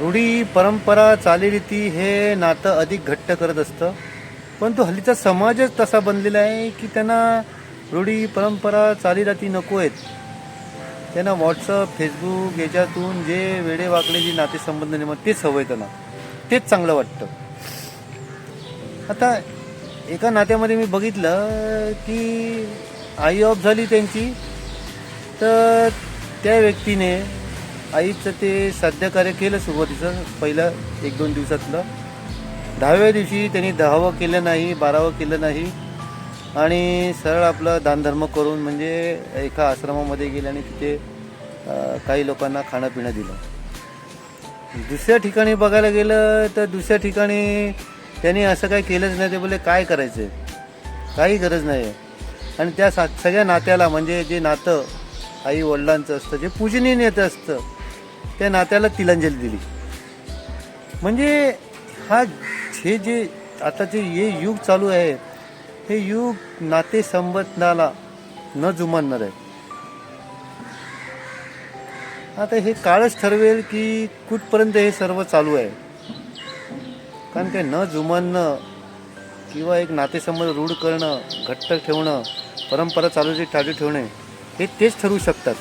रूढी परंपरा चालीरीती हे नातं अधिक घट्ट करत असतं. पण तो हल्लीचा समाजच तसा बनलेला आहे की त्यांना रूढी परंपरा चालीराती नको आहेत. त्यांना व्हॉट्सअप फेसबुक याच्यातून जे वेडे वाकडे जे नातेसंबंध निर्माण तेच हवं आहे त्यांना. तेच चांगलं वाटतं. आता एका नात्यामध्ये मी बघितलं की आई ऑफ झाली त्यांची तर त्या व्यक्तीने आईचं ते साध्य कार्य केलं सुरुवातीचं पहिलं एक दोन दिवसातलं. दहाव्या दिवशी त्यांनी दहावं केलं नाही बारावं केलं नाही. आणि सरळ आपलं दानधर्म करून म्हणजे एका आश्रमामध्ये गेले आणि तिथे काही लोकांना खाणं पिणं दिलं. दुसऱ्या ठिकाणी बघायला गेलं तर दुसऱ्या ठिकाणी त्यांनी असं काही केलंच नाही. ते बोले काय करायचं काही गरज नाही आहे आणि त्या सा सगळ्या नात्याला म्हणजे जे नातं आई वडिलांचं असतं जे पूजनीय नेतं असतं त्या नात्याला तिलांजली दिली. म्हणजे हा हे जे आताचे हे युग चालू आहे हे युग नातेसंबंधाला न जुमानणार आहे. आता हे काळच ठरवेल की कुठपर्यंत हे सर्व चालू आहे. कारण काय न जुमानणं किंवा एक नातेसंबंध रूढ करणं घट्ट ठेवणं परंपरा चालू जे चालू ठेवणे हे तेच ठरवू शकतात.